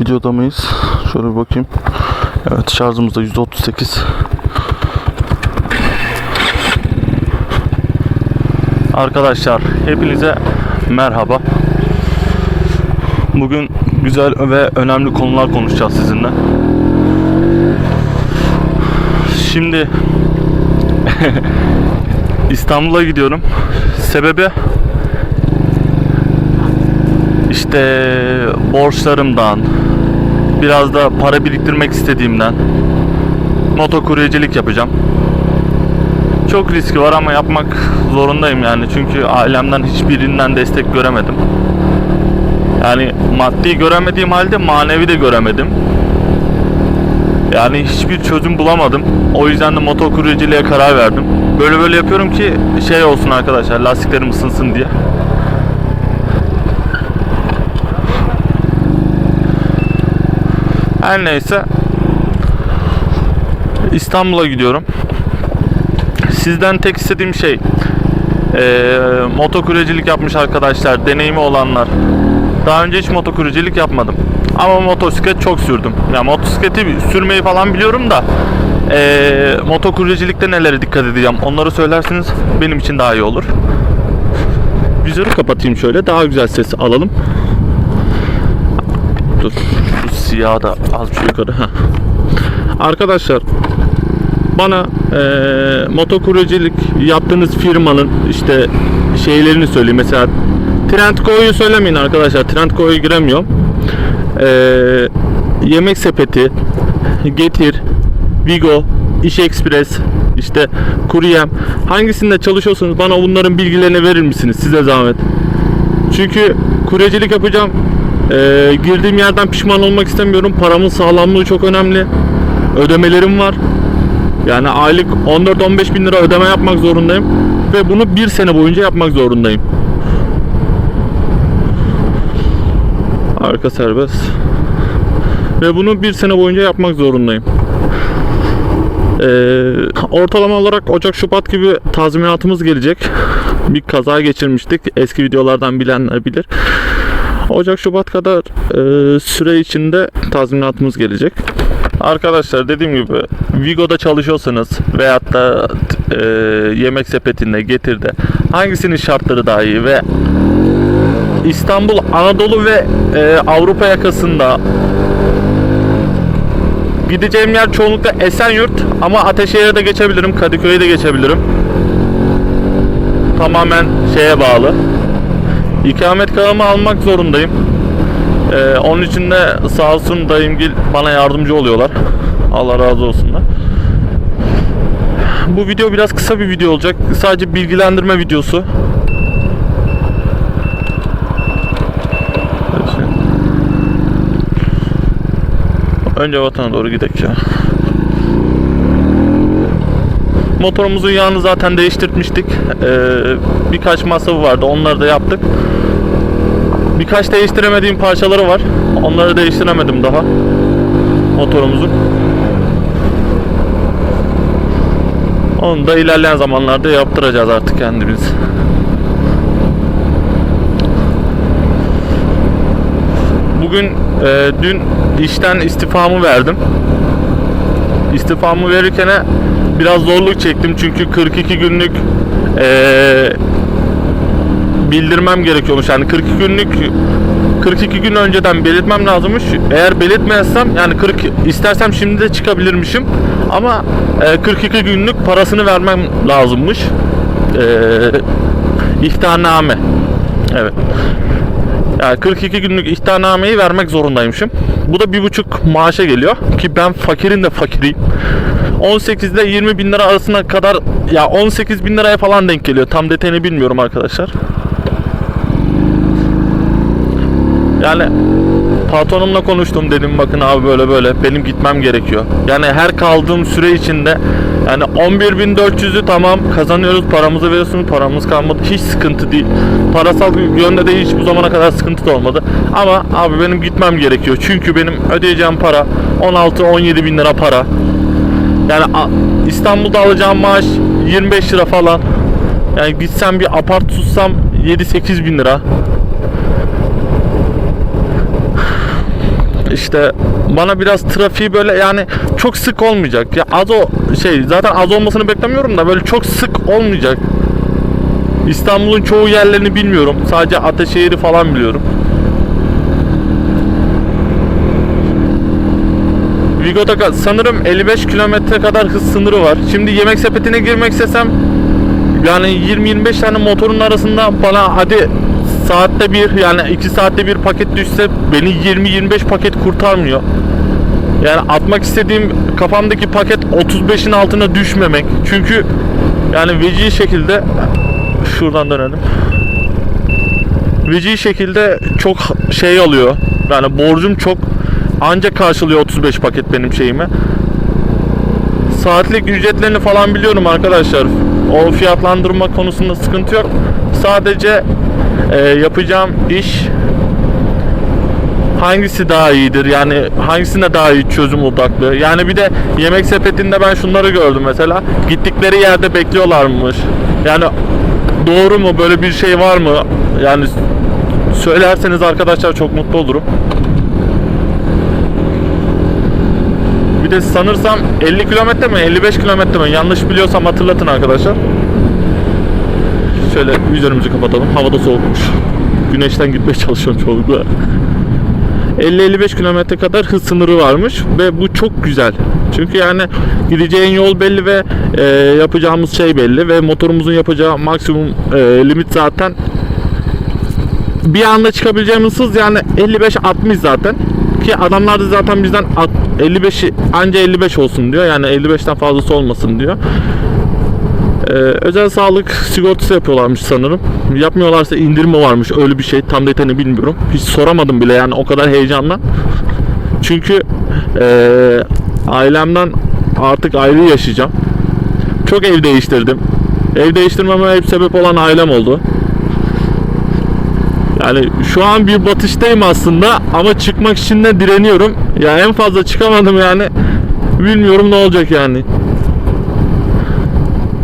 Videoda mıyız? Şöyle bir bakayım. Evet şarjımız da %38. Arkadaşlar hepinize merhaba. Bugün güzel ve önemli konular konuşacağız sizinle. Şimdi İstanbul'a gidiyorum. Sebebi işte borçlarımdan, biraz da para biriktirmek istediğimden motokuryecilik yapacağım. Çok riski var ama yapmak zorundayım yani çünkü ailemden hiçbirinden destek göremedim. Yani maddi göremediğim halde manevi de göremedim. Yani hiçbir çözüm bulamadım. O yüzden de motokuryeciliğe karar verdim. Böyle böyle yapıyorum ki şey olsun arkadaşlar lastiklerim ısınsın diye. Her neyse İstanbul'a gidiyorum. Sizden tek istediğim şey eee motokuryecilik yapmış arkadaşlar, deneyimi olanlar. Daha önce hiç motokuryecilik yapmadım. Ama motosiklet çok sürdüm. Ya motosikleti sürmeyi falan biliyorum da eee motokuryecilikte nelere dikkat edeceğim onları söylerseniz benim için daha iyi olur. Vizörü kapatayım şöyle daha güzel ses alalım. Dur. Bu siyah da az bir şey yukarı. Arkadaşlar bana eee motokuryecilik yaptığınız firmanın işte şeylerini söyleyeyim. Mesela Trendco'yu söylemeyin arkadaşlar. Trendco'ya giremiyorum. Eee yemek sepeti, Getir, Vigo, İş Express, işte Kuryem hangisinde çalışıyorsanız bana bunların bilgilerini verir misiniz size zahmet? Çünkü kuryecilik yapacağım. Ee, girdiğim yerden pişman olmak istemiyorum. Paramın sağlamlığı çok önemli. Ödemelerim var. Yani aylık 14-15 bin lira ödeme yapmak zorundayım. Ve bunu bir sene boyunca yapmak zorundayım. Arka serbest. Ve bunu bir sene boyunca yapmak zorundayım. Ee, ortalama olarak Ocak Şubat gibi tazminatımız gelecek. Bir kaza geçirmiştik. Eski videolardan bilenler bilir. Ocak Şubat kadar e, süre içinde tazminatımız gelecek. Arkadaşlar dediğim gibi Vigo'da çalışıyorsanız veyahut da e, yemek sepetinde getirde hangisinin şartları daha iyi ve İstanbul, Anadolu ve e, Avrupa yakasında Gideceğim yer çoğunlukla Esenyurt ama Ateşehir'e de geçebilirim, Kadıköy'e de geçebilirim. Tamamen şeye bağlı. İkamet kağıdımı almak zorundayım. Ee, onun için de sağ olsun dayımgil bana yardımcı oluyorlar. Allah razı olsunlar. Bu video biraz kısa bir video olacak. Sadece bilgilendirme videosu. Önce vatana doğru gidelim ya. Motorumuzun yağını zaten değiştirmiştik. Ee, birkaç masrafı vardı. Onları da yaptık. Birkaç değiştiremediğim parçaları var. Onları değiştiremedim daha. Motorumuzun. Onu da ilerleyen zamanlarda yaptıracağız artık kendimiz. Bugün e, dün işten istifamı verdim. İstifamı verirken biraz zorluk çektim çünkü 42 günlük e, bildirmem gerekiyormuş. Yani 42 günlük 42 gün önceden belirtmem lazımmış. Eğer belirtmezsem yani 40 istersem şimdi de çıkabilirmişim. Ama e, 42 günlük parasını vermem lazımmış. E, ihtarname. Evet. Yani 42 günlük ihtarnameyi vermek zorundaymışım. Bu da bir buçuk maaşa geliyor ki ben fakirin de fakiriyim. 18 ile 20 bin lira arasına kadar ya 18 bin liraya falan denk geliyor. Tam detayını bilmiyorum arkadaşlar. Yani patronumla konuştum dedim bakın abi böyle böyle benim gitmem gerekiyor. Yani her kaldığım süre içinde yani 11.400'ü tamam kazanıyoruz paramızı veriyorsunuz paramız kalmadı hiç sıkıntı değil. Parasal yönde de hiç bu zamana kadar sıkıntı da olmadı. Ama abi benim gitmem gerekiyor çünkü benim ödeyeceğim para 16-17 bin lira para. Yani İstanbul'da alacağım maaş 25 lira falan. Yani gitsem bir apart tutsam 7-8 bin lira. İşte bana biraz trafiği böyle yani çok sık olmayacak. Ya az o şey zaten az olmasını beklemiyorum da böyle çok sık olmayacak. İstanbul'un çoğu yerlerini bilmiyorum. Sadece Ataşehir'i falan biliyorum. Vigo'da sanırım 55 kilometre kadar hız sınırı var. Şimdi yemek sepetine girmek istesem yani 20-25 tane motorun arasında bana hadi saatte bir yani 2 saatte bir paket düşse beni 20-25 paket kurtarmıyor. Yani atmak istediğim kafamdaki paket 35'in altına düşmemek. Çünkü yani veci şekilde şuradan dönelim. Veci şekilde çok şey alıyor. Yani borcum çok ancak karşılıyor 35 paket benim şeyime. Saatlik ücretlerini falan biliyorum arkadaşlar. O fiyatlandırma konusunda sıkıntı yok. Sadece e, yapacağım iş hangisi daha iyidir? Yani hangisine daha iyi çözüm odaklı? Yani bir de yemek sepetinde ben şunları gördüm mesela. Gittikleri yerde bekliyorlarmış. Yani doğru mu? Böyle bir şey var mı? Yani söylerseniz arkadaşlar çok mutlu olurum. Bir de sanırsam 50 kilometre mi 55 kilometre mi? Yanlış biliyorsam hatırlatın arkadaşlar şöyle üzerimizi kapatalım. Havada soğukmuş. Güneşten gitmeye çalışıyorum çoğunlukla. 50-55 kilometre kadar hız sınırı varmış ve bu çok güzel. Çünkü yani gideceğin yol belli ve e, yapacağımız şey belli ve motorumuzun yapacağı maksimum e, limit zaten. Bir anda çıkabileceğimiz hız yani 55-60 zaten. Ki adamlar da zaten bizden at- 55'i anca 55 olsun diyor. Yani 55'ten fazlası olmasın diyor. Ee, özel sağlık sigortası yapıyorlarmış sanırım. Yapmıyorlarsa indirimi varmış öyle bir şey. Tam detayını bilmiyorum. Hiç soramadım bile yani o kadar heyecanla. Çünkü ee, ailemden artık ayrı yaşayacağım. Çok ev değiştirdim. Ev değiştirmeme hep sebep olan ailem oldu. Yani şu an bir batıştayım aslında ama çıkmak için de direniyorum. Ya en fazla çıkamadım yani. Bilmiyorum ne olacak yani.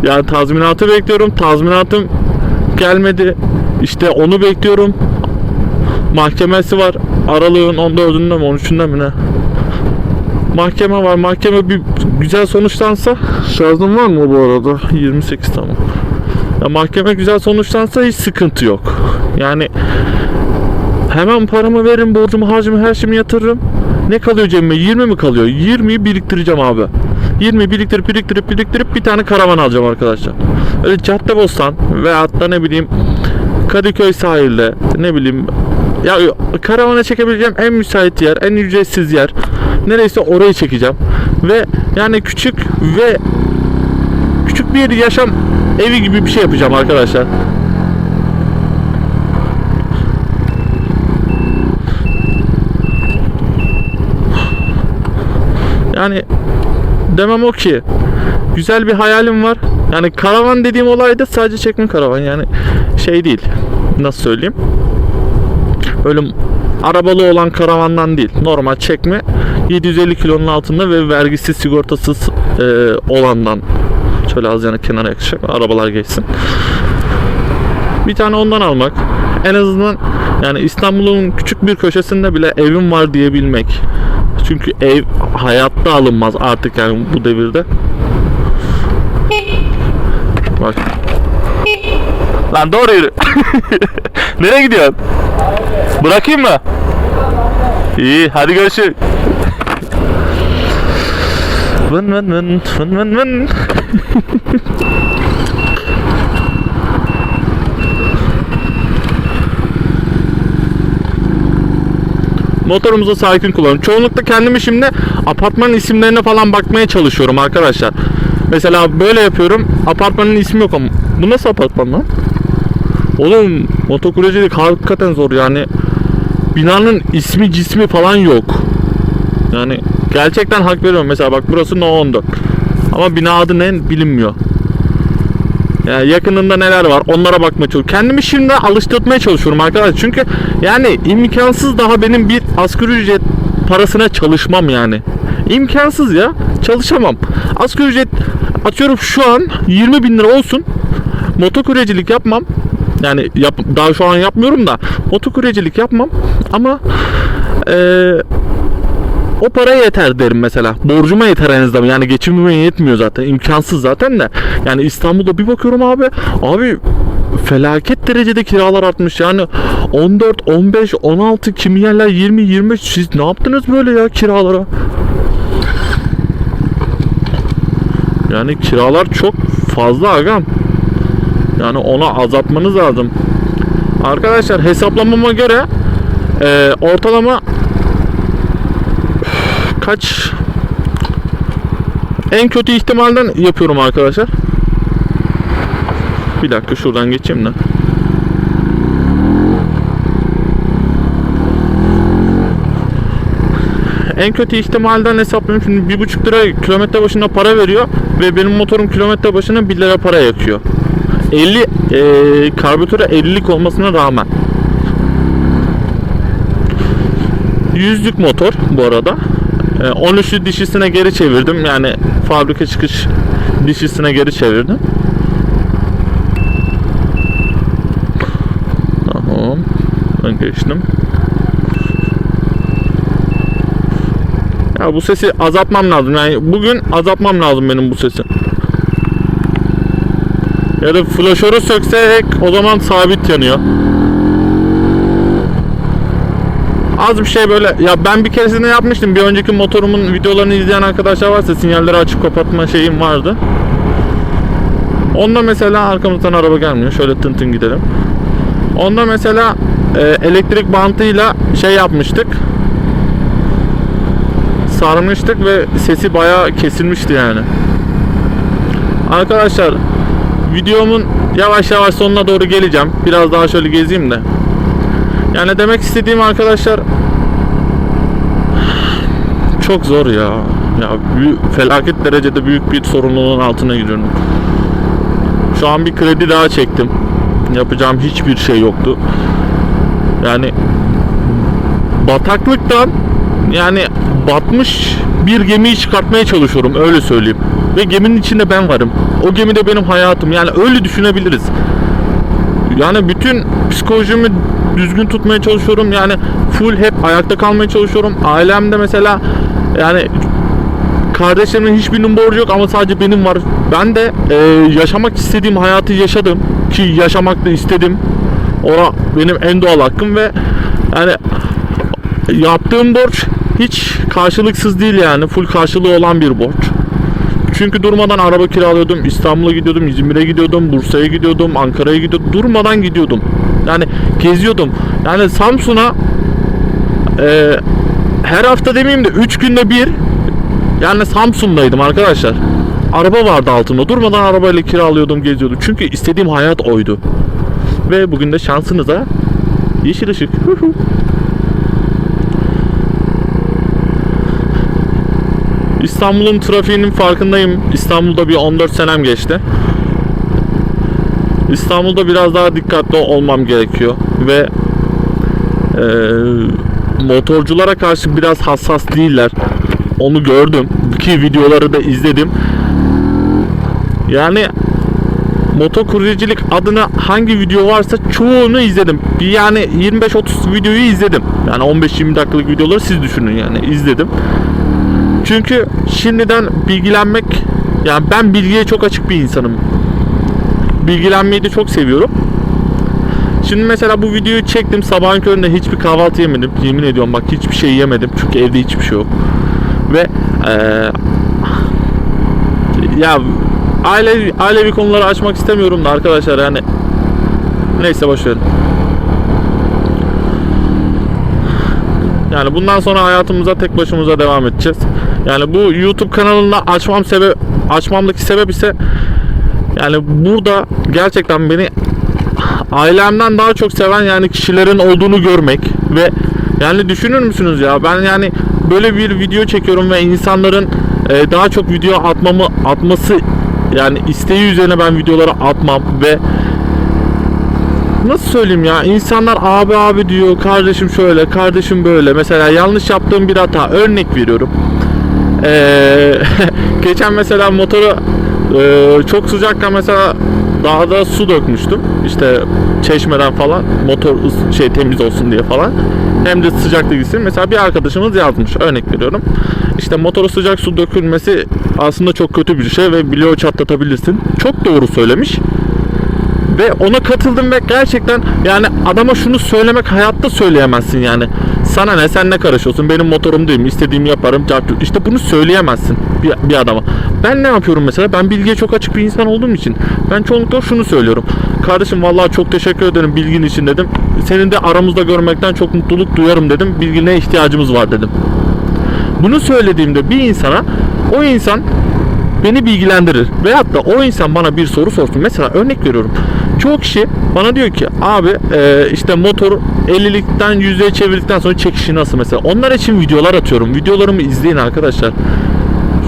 Yani tazminatı bekliyorum. Tazminatım gelmedi. İşte onu bekliyorum. Mahkemesi var. Aralığın 14'ünde mi 13'ünde mi ne? Mahkeme var. Mahkeme bir güzel sonuçlansa şarjım var mı bu arada? 28 tamam. Ya mahkeme güzel sonuçlansa hiç sıkıntı yok. Yani hemen paramı veririm, borcumu, harcımı, her şeyimi yatırırım. Ne kalıyor cebime? 20 mi kalıyor? 20'yi biriktireceğim abi. 20 biriktirip biriktirip biriktirip bir tane karavan alacağım arkadaşlar. Öyle Caddebostan veyahut da ne bileyim Kadıköy sahilde ne bileyim ya karavana çekebileceğim en müsait yer, en ücretsiz yer. Nereyse orayı çekeceğim. Ve yani küçük ve küçük bir yaşam evi gibi bir şey yapacağım arkadaşlar. Yani demem o ki güzel bir hayalim var. Yani karavan dediğim olay da sadece çekme karavan yani şey değil. Nasıl söyleyeyim? Öyle arabalı olan karavandan değil. Normal çekme 750 kilonun altında ve vergisiz sigortasız e, olandan. Şöyle az yana kenara yakışacak. Arabalar geçsin. Bir tane ondan almak. En azından yani İstanbul'un küçük bir köşesinde bile evim var diyebilmek. Çünkü ev hayatta alınmaz artık yani bu devirde. Bak. Lan doğru yürü. Nereye gidiyorsun? Bırakayım mı? İyi hadi görüşürüz. Vın vın vın vın vın vın. Motorumuzu sakin kullanıyorum. Çoğunlukla kendimi şimdi apartmanın isimlerine falan bakmaya çalışıyorum arkadaşlar. Mesela böyle yapıyorum. Apartmanın ismi yok ama. Bu nasıl apartman lan? Oğlum motokurecilik hakikaten zor yani. Binanın ismi cismi falan yok. Yani gerçekten hak veriyorum. Mesela bak burası No 14. Ama bina adı ne bilinmiyor. Yani yakınında neler var onlara bakmaya çalışıyorum. Kendimi şimdi alıştırmaya çalışıyorum arkadaşlar. Çünkü yani imkansız daha benim bir asgari ücret parasına çalışmam yani. İmkansız ya. Çalışamam. Asgari ücret atıyorum şu an 20 bin lira olsun. Motokurecilik yapmam. Yani yap, daha şu an yapmıyorum da motokurecilik yapmam. Ama eee o para yeter derim mesela. Borcuma yeter en azından. Yani geçimime yetmiyor zaten. imkansız zaten de. Yani İstanbul'da bir bakıyorum abi. Abi felaket derecede kiralar artmış. Yani 14, 15, 16 kimi yerler 20, 25. Siz ne yaptınız böyle ya kiralara? Yani kiralar çok fazla agam. Yani ona azaltmanız lazım. Arkadaşlar hesaplamama göre e, ortalama kaç en kötü ihtimalden yapıyorum arkadaşlar. Bir dakika şuradan geçeyim de. En kötü ihtimalden hesaplıyorum. Şimdi bir buçuk lira kilometre başına para veriyor ve benim motorum kilometre başına 1 lira para yakıyor. 50 e, karbüratörü 50'lik olmasına rağmen. Yüzlük motor bu arada. E, 13'lü dişisine geri çevirdim. Yani fabrika çıkış dişisine geri çevirdim. Tamam. Ben geçtim. Ya bu sesi azaltmam lazım. Yani bugün azaltmam lazım benim bu sesi. Ya da flaşörü söksek o zaman sabit yanıyor. Az bir şey böyle ya ben bir keresinde yapmıştım. Bir önceki motorumun videolarını izleyen arkadaşlar varsa sinyalleri açıp kapatma şeyim vardı. Onda mesela arkamızdan araba gelmiyor. Şöyle tın tın gidelim. Onda mesela e, elektrik bantıyla şey yapmıştık. Sarmıştık ve sesi bayağı kesilmişti yani. Arkadaşlar videomun yavaş yavaş sonuna doğru geleceğim. Biraz daha şöyle gezeyim de. Yani demek istediğim arkadaşlar çok zor ya. Ya felaket derecede büyük bir sorumluluğun altına giriyorum. Şu an bir kredi daha çektim. Yapacağım hiçbir şey yoktu. Yani bataklıktan yani batmış bir gemiyi çıkartmaya çalışıyorum öyle söyleyeyim. Ve geminin içinde ben varım. O gemide benim hayatım. Yani öyle düşünebiliriz. Yani bütün psikolojimi düzgün tutmaya çalışıyorum. Yani full hep ayakta kalmaya çalışıyorum. Ailemde mesela yani kardeşlerimin hiçbirinin borcu yok ama sadece benim var. Ben de e, yaşamak istediğim hayatı yaşadım ki yaşamak da istedim. O benim en doğal hakkım ve yani yaptığım borç hiç karşılıksız değil yani. Full karşılığı olan bir borç. Çünkü durmadan araba kiralıyordum. İstanbul'a gidiyordum, İzmir'e gidiyordum, Bursa'ya gidiyordum, Ankara'ya gidiyordum. Durmadan gidiyordum. Yani geziyordum. Yani Samsun'a e, her hafta demeyeyim de 3 günde bir yani Samsun'daydım arkadaşlar. Araba vardı altında. Durmadan arabayla kiralıyordum, geziyordum. Çünkü istediğim hayat oydu. Ve bugün de şansınıza yeşil ışık. İstanbul'un trafiğinin farkındayım. İstanbul'da bir 14 senem geçti. İstanbul'da biraz daha dikkatli olmam gerekiyor ve e, motorculara karşı biraz hassas değiller. Onu gördüm ki videoları da izledim. Yani motokuryecilik adına hangi video varsa çoğunu izledim. Yani 25-30 videoyu izledim. Yani 15-20 dakikalık videoları siz düşünün yani izledim. Çünkü şimdiden bilgilenmek yani ben bilgiye çok açık bir insanım. Bilgilenmeyi de çok seviyorum. Şimdi mesela bu videoyu çektim sabahın köründe hiçbir kahvaltı yemedim. Yemin ediyorum bak hiçbir şey yemedim. Çünkü evde hiçbir şey yok. Ve ee, ya aile ailevi konuları açmak istemiyorum da arkadaşlar yani neyse boş verin. Yani bundan sonra hayatımıza tek başımıza devam edeceğiz. Yani bu YouTube kanalını açmam sebep açmamdaki sebep ise yani burada gerçekten beni ailemden daha çok seven yani kişilerin olduğunu görmek ve yani düşünür müsünüz ya? Ben yani böyle bir video çekiyorum ve insanların e, daha çok video atmamı atması yani isteği üzerine ben videoları atmam ve nasıl söyleyeyim ya? İnsanlar abi abi diyor kardeşim şöyle kardeşim böyle. Mesela yanlış yaptığım bir hata. Örnek veriyorum. Ee, geçen mesela motoru Ee, çok sıcakken mesela dağda su dökmüştüm. İşte çeşmeden falan motor şey temiz olsun diye falan. Hem de sıcaklık gitsin. Mesela bir arkadaşımız yazmış. Örnek veriyorum. İşte motora sıcak su dökülmesi aslında çok kötü bir şey ve bloğu çatlatabilirsin. Çok doğru söylemiş. Ve ona katıldım ve gerçekten yani adama şunu söylemek hayatta söyleyemezsin yani. Sana ne sen ne karışıyorsun benim motorum değil mi istediğimi yaparım işte bunu söyleyemezsin bir, bir adama. Ben ne yapıyorum mesela ben bilgiye çok açık bir insan olduğum için ben çoğunlukla şunu söylüyorum. Kardeşim vallahi çok teşekkür ederim bilgin için dedim. Senin de aramızda görmekten çok mutluluk duyarım dedim. Bilgine ihtiyacımız var dedim. Bunu söylediğimde bir insana o insan beni bilgilendirir. Veyahut da o insan bana bir soru sorsun. Mesela örnek veriyorum. Çoğu kişi bana diyor ki abi e, işte motor 50'likten yüzeye çevirdikten sonra çekişi nasıl mesela. Onlar için videolar atıyorum. Videolarımı izleyin arkadaşlar.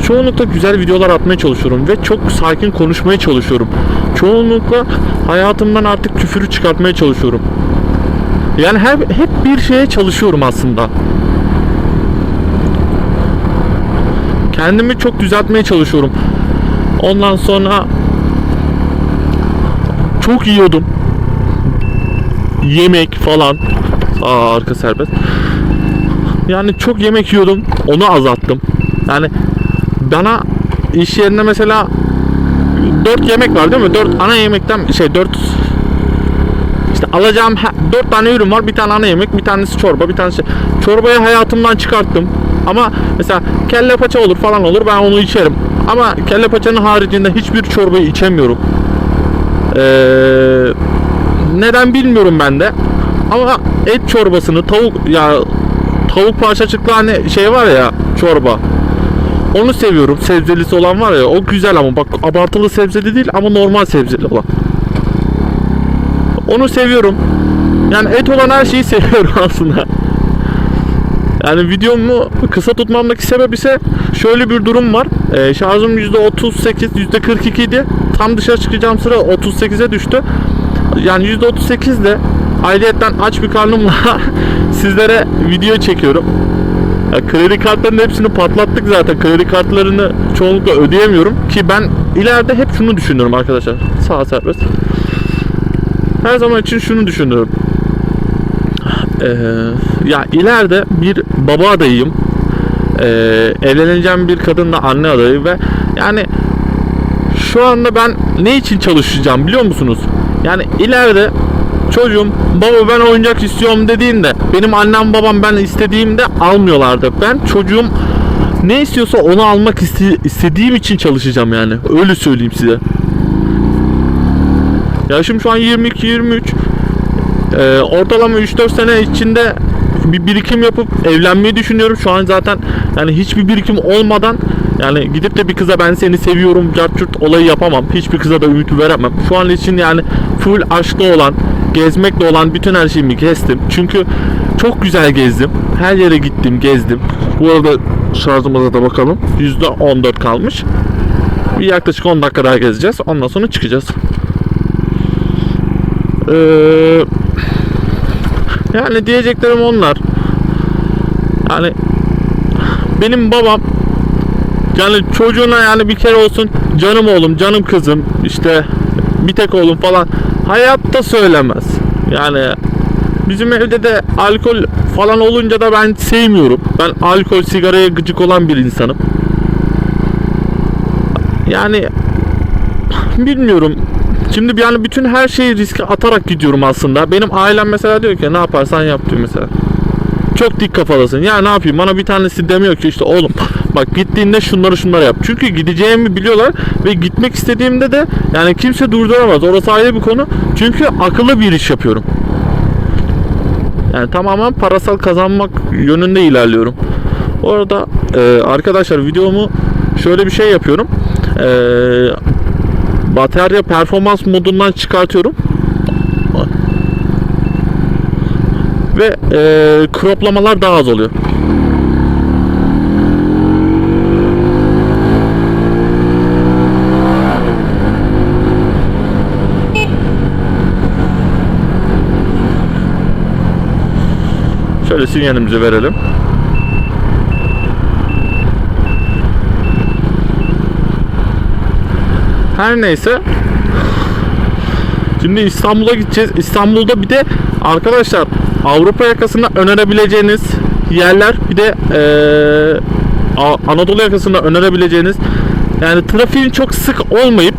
Çoğunlukla güzel videolar atmaya çalışıyorum ve çok sakin konuşmaya çalışıyorum. Çoğunlukla hayatımdan artık küfürü çıkartmaya çalışıyorum. Yani hep, hep bir şeye çalışıyorum aslında. Kendimi çok düzeltmeye çalışıyorum. Ondan sonra çok yiyordum. Yemek falan. Aa arka serbest. Yani çok yemek yiyordum. Onu azalttım. Yani bana iş yerinde mesela 4 yemek var değil mi? 4 ana yemekten şey 4 işte alacağım 4 tane ürün var. Bir tane ana yemek, bir tanesi çorba, bir tanesi çorbayı hayatımdan çıkarttım. Ama mesela kelle paça olur falan olur ben onu içerim. Ama kelle paçanın haricinde hiçbir çorbayı içemiyorum. Ee, neden bilmiyorum ben de. Ama et çorbasını tavuk ya tavuk parçacıklı hani şey var ya çorba. Onu seviyorum. Sebzelisi olan var ya o güzel ama bak abartılı sebzeli değil ama normal sebzeli olan. Onu seviyorum. Yani et olan her şeyi seviyorum aslında. Yani videomu kısa tutmamdaki sebep ise şöyle bir durum var. Ee, şarjım %38, %42 idi. Tam dışarı çıkacağım sıra 38'e düştü. Yani %38 de ayrıyetten aç bir karnımla sizlere video çekiyorum. Ya kredi kartlarının hepsini patlattık zaten. Kredi kartlarını çoğunlukla ödeyemiyorum ki ben ileride hep şunu düşünüyorum arkadaşlar. Sağ serbest. Her zaman için şunu düşünüyorum. Ee, ya ileride bir baba adayıyım. Ee, evleneceğim bir kadınla anne adayı ve yani şu anda ben ne için çalışacağım biliyor musunuz? Yani ileride çocuğum baba ben oyuncak istiyorum dediğinde benim annem babam ben istediğimde almıyorlardı. Ben çocuğum ne istiyorsa onu almak iste- istediğim için çalışacağım yani. Öyle söyleyeyim size. Yaşım şu an 22-23. Ee, ortalama 3-4 sene içinde bir birikim yapıp evlenmeyi düşünüyorum. Şu an zaten yani hiçbir birikim olmadan yani gidip de bir kıza ben seni seviyorum cartçurt olayı yapamam. Hiçbir kıza da ümit veremem. Şu an için yani full aşklı olan, gezmekle olan bütün her şeyimi kestim. Çünkü çok güzel gezdim. Her yere gittim, gezdim. Bu arada şarjımıza da bakalım. %14 kalmış. Bir yaklaşık 10 dakika daha gezeceğiz. Ondan sonra çıkacağız. Ee, yani diyeceklerim onlar. Yani benim babam yani çocuğuna yani bir kere olsun canım oğlum, canım kızım, işte bir tek oğlum falan hayatta söylemez. Yani bizim evde de alkol falan olunca da ben sevmiyorum. Ben alkol, sigaraya gıcık olan bir insanım. Yani bilmiyorum. Şimdi yani bütün her şeyi riske atarak gidiyorum aslında. Benim ailem mesela diyor ki ne yaparsan yap diyor mesela. Çok dik kafalısın. Ya ne yapayım? Bana bir tanesi demiyor ki işte oğlum bak gittiğinde şunları şunları yap. Çünkü gideceğimi biliyorlar ve gitmek istediğimde de yani kimse durduramaz. Orası ayrı bir konu. Çünkü akıllı bir iş yapıyorum. Yani tamamen parasal kazanmak yönünde ilerliyorum. Orada e, arkadaşlar videomu şöyle bir şey yapıyorum. E, batarya performans modundan çıkartıyorum. Ve e, kroplamalar daha az oluyor. Şöyle sinyalimizi verelim. Her neyse. Şimdi İstanbul'a gideceğiz. İstanbul'da bir de arkadaşlar Avrupa yakasında önerebileceğiniz yerler bir de A- Anadolu yakasında önerebileceğiniz yani trafiğin çok sık olmayıp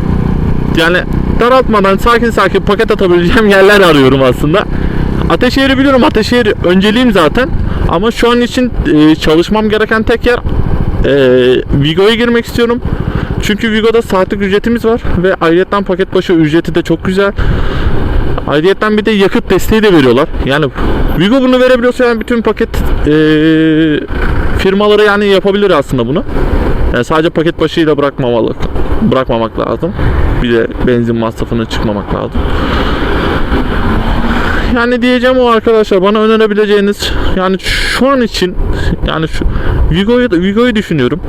yani daraltmadan sakin sakin paket atabileceğim yerler arıyorum aslında. Ateşehir'i biliyorum. Ateşehir önceliğim zaten. Ama şu an için e, çalışmam gereken tek yer e, Vigo'ya girmek istiyorum. Çünkü Vigo'da saatlik ücretimiz var ve ayrıyetten paket başı ücreti de çok güzel. Ayrıyetten bir de yakıt desteği de veriyorlar. Yani Vigo bunu verebiliyorsa yani bütün paket e, firmaları yani yapabilir aslında bunu. Yani sadece paket başıyla bırakmamalı, bırakmamak lazım. Bir de benzin masrafını çıkmamak lazım. Yani diyeceğim o arkadaşlar bana önerebileceğiniz yani şu an için yani şu Vigo'yu Vigo'yu düşünüyorum.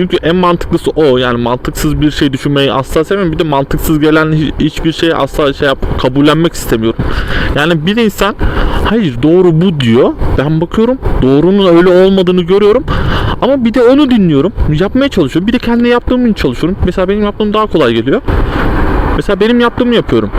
Çünkü en mantıklısı o. Yani mantıksız bir şey düşünmeyi asla sevmiyorum. Bir de mantıksız gelen hi- hiçbir şeyi asla şey yap kabullenmek istemiyorum. Yani bir insan hayır doğru bu diyor. Ben bakıyorum doğrunun öyle olmadığını görüyorum. Ama bir de onu dinliyorum. Yapmaya çalışıyorum. Bir de kendi yaptığım için çalışıyorum. Mesela benim yaptığım daha kolay geliyor. Mesela benim yaptığımı yapıyorum.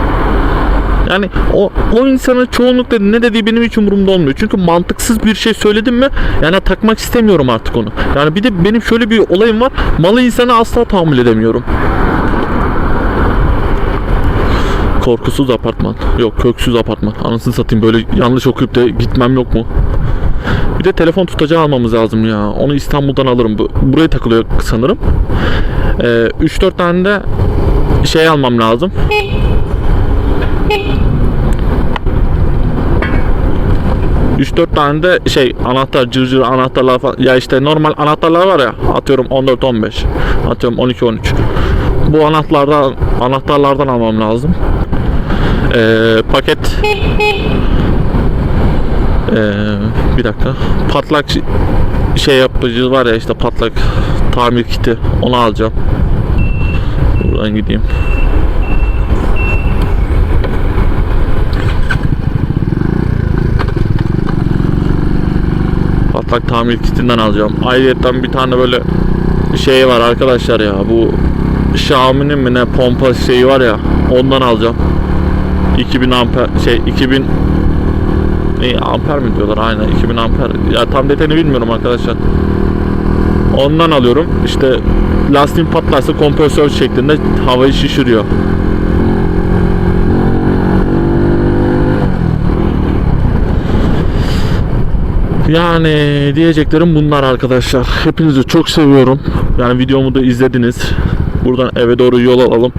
Yani o, o insanın çoğunlukla ne dediği benim hiç umurumda olmuyor. Çünkü mantıksız bir şey söyledim mi yani takmak istemiyorum artık onu. Yani bir de benim şöyle bir olayım var. Malı insana asla tahammül edemiyorum. Korkusuz apartman. Yok köksüz apartman. Anasını satayım böyle yanlış okuyup da gitmem yok mu? Bir de telefon tutacağı almamız lazım ya. Onu İstanbul'dan alırım. Bu- Buraya takılıyor sanırım. Ee, 3-4 tane de şey almam lazım. Üç dört tane de şey anahtar cırcır anahtarlar falan. Ya işte normal anahtarlar var ya atıyorum 14 15 atıyorum 12 13 bu anahtarlardan anahtarlardan almam lazım. Ee, paket. Ee, bir dakika. Patlak şey yapıcı var ya işte patlak tamir kiti. Onu alacağım. Buradan gideyim patlak tamir kitinden alacağım. Ayrıca bir tane böyle şey var arkadaşlar ya bu Xiaomi'nin mi ne pompa şeyi var ya ondan alacağım. 2000 amper şey 2000 ne amper mi diyorlar aynen 2000 amper ya tam detayını bilmiyorum arkadaşlar. Ondan alıyorum. İşte lastiğin patlarsa kompresör şeklinde havayı şişiriyor. Yani diyeceklerim bunlar arkadaşlar. Hepinizi çok seviyorum. Yani videomu da izlediniz. Buradan eve doğru yol alalım.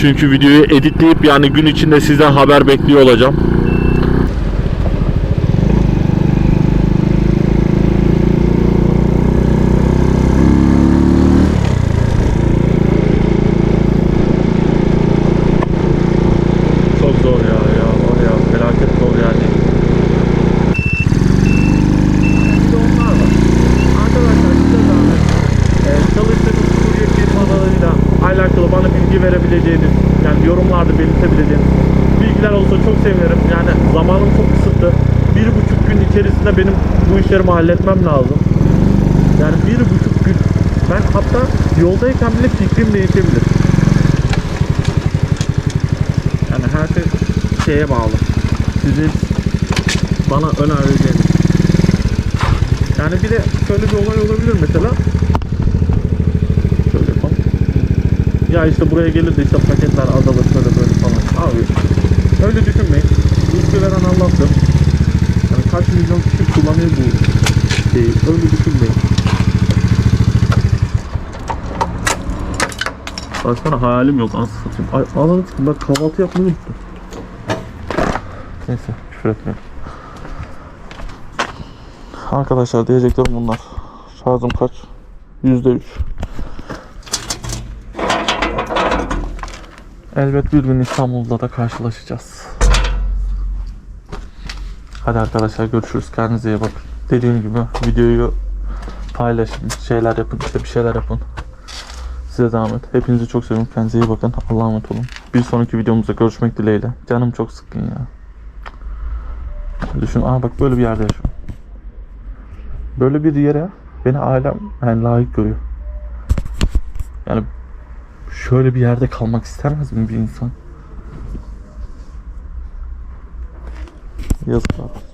Çünkü videoyu editleyip yani gün içinde sizden haber bekliyor olacağım. Çok zor ya ya var ya felaket zor yani. Bir de onlar var. Arkadaşlar size zahmet. Ee, çalıştığınız kurye firmalarıyla alakalı bana bilgi verebileceğiniz, yani yorumlarda belirtebileceğiniz bilgiler olsa çok sevinirim. Yani zamanım çok kısıtlı. Bir buçuk gün içerisinde benim bu işlerimi halletmem lazım. Yani bir buçuk gün. Ben hatta yoldayken bile fikrim değişebilir. Yani her şey şeye bağlı. Sizin bana önereceğiniz. Yani bir de şöyle bir olay olabilir mesela. Şöyle yapalım. Ya işte buraya gelir de işte paketler azalır şöyle böyle falan. Abi öyle düşünmeyin. Veren Allah'tır. Yani kaç milyon kişi kullanıyor bu şeyi. Öyle düşünmeyin. Baksana hayalim yok anasını satayım. Ay ananı satayım ben kahvaltı yapmayı unuttum. Neyse küfür etmiyorum. Arkadaşlar diyeceklerim bunlar. Şarjım kaç? %3. Elbet bir gün İstanbul'da da karşılaşacağız. Hadi arkadaşlar görüşürüz. Kendinize iyi bakın. Dediğim gibi videoyu paylaşın. Şeyler yapın. işte bir şeyler yapın. Size zahmet. Hepinizi çok seviyorum. Kendinize iyi bakın. Allah'a emanet olun. Bir sonraki videomuzda görüşmek dileğiyle. Canım çok sıkkın ya. Düşün. Aa bak böyle bir yerde yaşıyorum. Böyle bir yere beni ailem yani layık görüyor. Yani Şöyle bir yerde kalmak istemez mi bir insan? Yazık abi.